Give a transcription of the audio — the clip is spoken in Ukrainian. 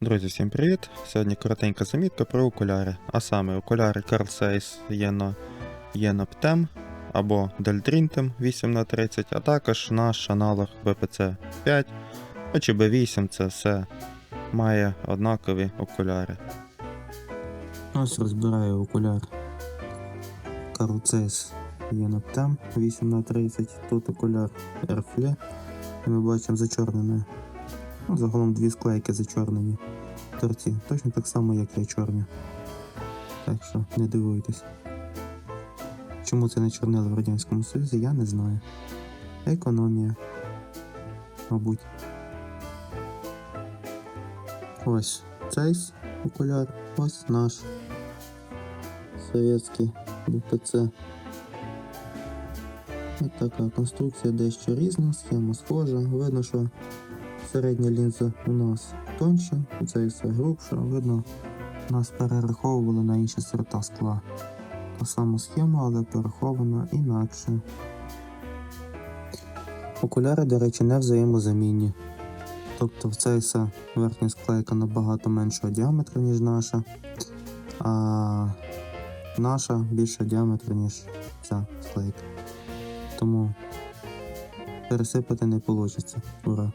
Друзі, всім привіт! Сьогодні коротенька замітка про окуляри. А саме окуляри Carl Zeiss Єно Єноптем або Deltrintem 8х30, а також наш аналог BPC 5 ну, чи B8 це все має однакові окуляри. Ось розбираю окуляр Carl Zeiss Єноптем 8х30. Тут окуляр Airflare. Ми бачимо зачорнене Ну, загалом дві склейки зачорнені. Торці. Точно так само, як і чорні. Так що не дивуйтесь. Чому це не чорнили в Радянському Союзі, я не знаю. Економія. Мабуть. Ось цей окуляр, ось наш совєтський БПЦ. Ось така конструкція дещо різна, схема схожа. Видно, що Середня лінза у нас тонша, це все грубша. Видно, нас перераховували на інші сорта скла. Та сама схема, але перерахована інакше. Окуляри, до речі, не взаємозамінні. Тобто в цей все верхня склейка набагато меншого діаметру, ніж наша, а наша більше діаметру, ніж ця склейка. Тому пересипати не вийде. Ура!